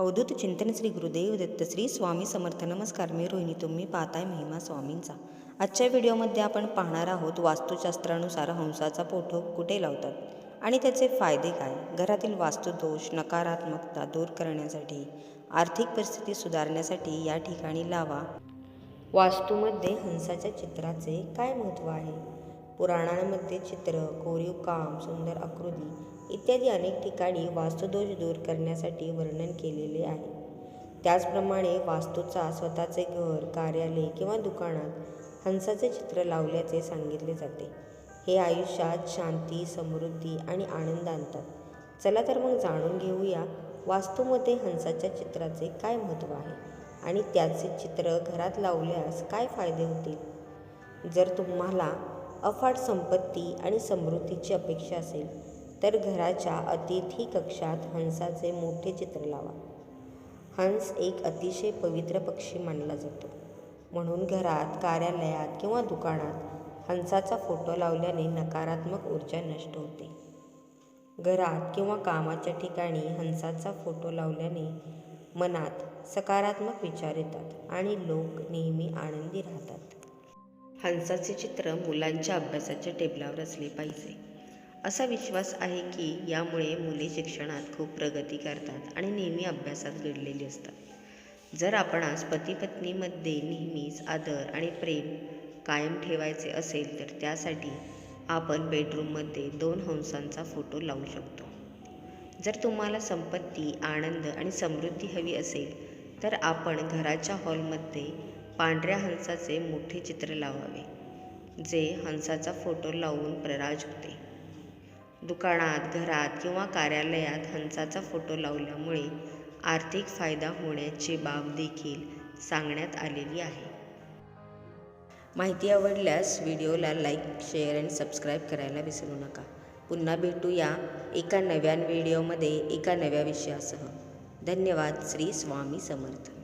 अवधूत चिंतन श्री गुरुदेव दत्त श्री स्वामी समर्थ. नमस्कार मी रोहिणी. तुम्ही पाहताय महिमा स्वामींचा. आजच्या व्हिडिओमध्ये आपण पाहणार आहोत वास्तुशास्त्रानुसार हंसाचा पोठो कुठे लावतात आणि त्याचे फायदे काय? घरातील वास्तुदोष नकारात्मकता दूर करण्यासाठी आर्थिक परिस्थिती सुधारण्यासाठी या ठिकाणी लावा. वास्तूमध्ये हंसाच्या चित्राचे काय महत्त्व आहे? पुराणांमध्ये चित्र कोरीव काम सुंदर आकृती इत्यादी अनेक ठिकाणी वास्तुदोष दूर करण्यासाठी वर्णन केलेले आहे. त्याचप्रमाणे वास्तूचा स्वतःचे घर कार्यालय किंवा दुकानात हंसाचे चित्र लावल्याचे सांगितले जाते. हे आयुष्यात शांती समृद्धी आणि आनंद आणतात. चला तर मग जाणून घेऊया वास्तूमध्ये हंसाच्या चित्राचे काय महत्त्व आहे आणि त्याचे चित्र घरात लावल्यास काय फायदे होतील? जर तुम्हाला अफाट संपत्ती आणि समृद्धीची अपेक्षा असेल तर घराच्या अतिथी कक्षात हंसाचे मोठे चित्र लावा. हंस एक अतिशय पवित्र पक्षी मानला जातो. म्हणून घरात कार्यालयात किंवा दुकानात हंसाचा फोटो लावल्याने नकारात्मक ऊर्जा नष्ट होते. घरात किंवा कामाच्या ठिकाणी हंसाचा फोटो लावल्याने मनात सकारात्मक विचार येतात आणि लोक नेहमी आनंदी राहतात. हंसाचे चित्र मुलांच्या अभ्यासाच्या टेबलावर असले पाहिजे. असा विश्वास आहे की यामुळे मुले शिक्षणात खूप प्रगती करतात आणि नेहमी अभ्यासात घडलेली असतात. जर आपणास पती पत्नीमध्ये नेहमीच आदर आणि प्रेम कायम ठेवायचे असेल तर त्यासाठी आपण बेडरूममध्ये दोन हंसांचा फोटो लावू शकतो. जर तुम्हाला संपत्ती आनंद आणि समृद्धी हवी असेल तर आपण घराच्या हॉलमध्ये पांढऱ्या हंसाचे मोठे चित्र लावावे जे हंसाचा फोटो लावून प्रराजवते दुकानात घरात किंवा कार्यालयात हंसाचा फोटो लावल्यामुळे आर्थिक फायदा होण्याची बाब देखील सांगण्यात आलेली आहे. माहिती आवडल्यास व्हिडिओला लाईक शेअर अँड सबस्क्राईब करायला विसरू नका. पुन्हा भेटूया एका नव्या व्हिडिओमध्ये एका नव्या विषयासह. धन्यवाद. श्री स्वामी समर्थ.